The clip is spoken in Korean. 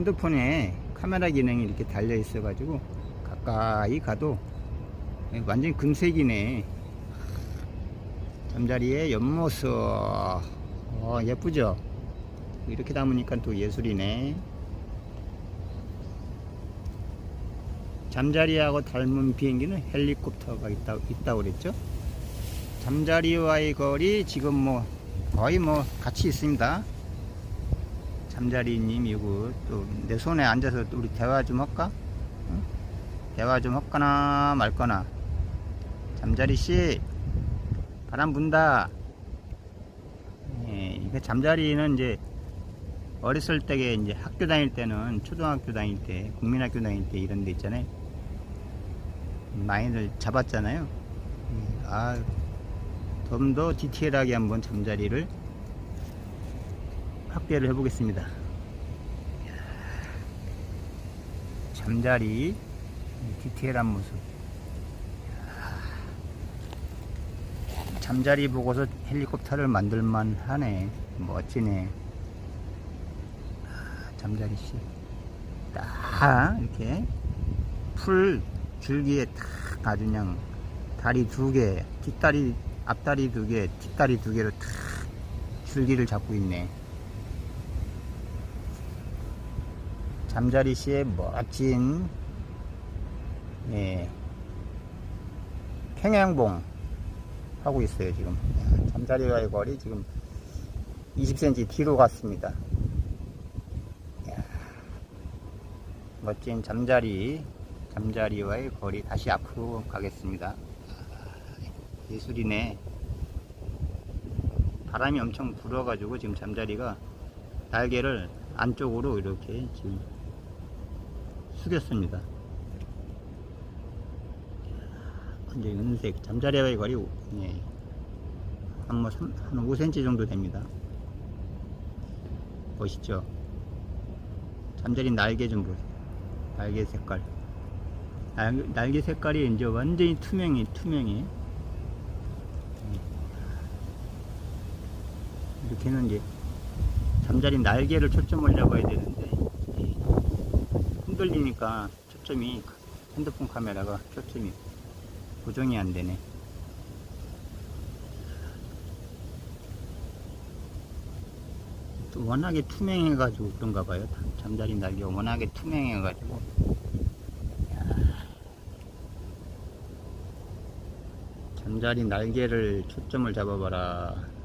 핸드폰에 카메라 기능이 이렇게 달려 있어 가지고 가까이 가도 완전 금색이네. 잠자리의 옆모습. 어, 예쁘죠? 이렇게 담으니까 또 예술이네. 잠자리하고 닮은 비행기는 헬리콥터가 있다, 있다고 그랬죠? 잠자리와의 거리 지금 뭐 거의 뭐 같이 있습니다 잠자리님 이거 또내 손에 앉아서 또 우리 대화 좀 할까? 응? 대화 좀 할거나 말거나 잠자리 씨 바람 분다 예, 이게 잠자리는 이제 어렸을 때에 이제 학교 다닐 때는 초등학교 다닐 때 국민학교 다닐 때 이런 데 있잖아요 많이들 잡았잖아요 예, 아, 좀 더 디테일하게 한번 잠자리를 확대를 해보겠습니다. 잠자리 디테일한 모습. 잠자리 보고서 헬리콥터를 만들만 하네. 멋지네. 아, 잠자리 씨. 딱 이렇게 풀 줄기에 딱 아주 그냥 다리 두 개, 뒷다리, 앞다리 두 개, 뒷다리 두 개로 탁 줄기를 잡고 있네. 잠자리 씨의 멋진 예, 평양봉 하고 있어요 지금. 잠자리와의 거리 지금 20cm 뒤로 갔습니다. 이야, 멋진 잠자리 잠자리와의 거리 다시 앞으로 가겠습니다. 예술이네. 바람이 엄청 불어가지고 지금 잠자리가 날개를 안쪽으로 이렇게 지금 숙였습니다. 이제 은색 잠자리와의 거리 예, 한뭐 한 5cm 정도 됩니다. 보시죠. 잠자리 날개 좀 보세요. 날개 색깔. 날, 날개 색깔이 이제 완전히 투명해. 예. 이렇게는 이제 잠자리 날개를 초점을 잡아야 되는데 예, 흔들리니까 초점이 핸드폰 카메라가 초점이 고정이 안 되네. 또 워낙에 투명해가지고 그런가 봐요. 잠자리 날개가 워낙에 투명해가지고. 잠자리 날개를 초점을 잡아봐라.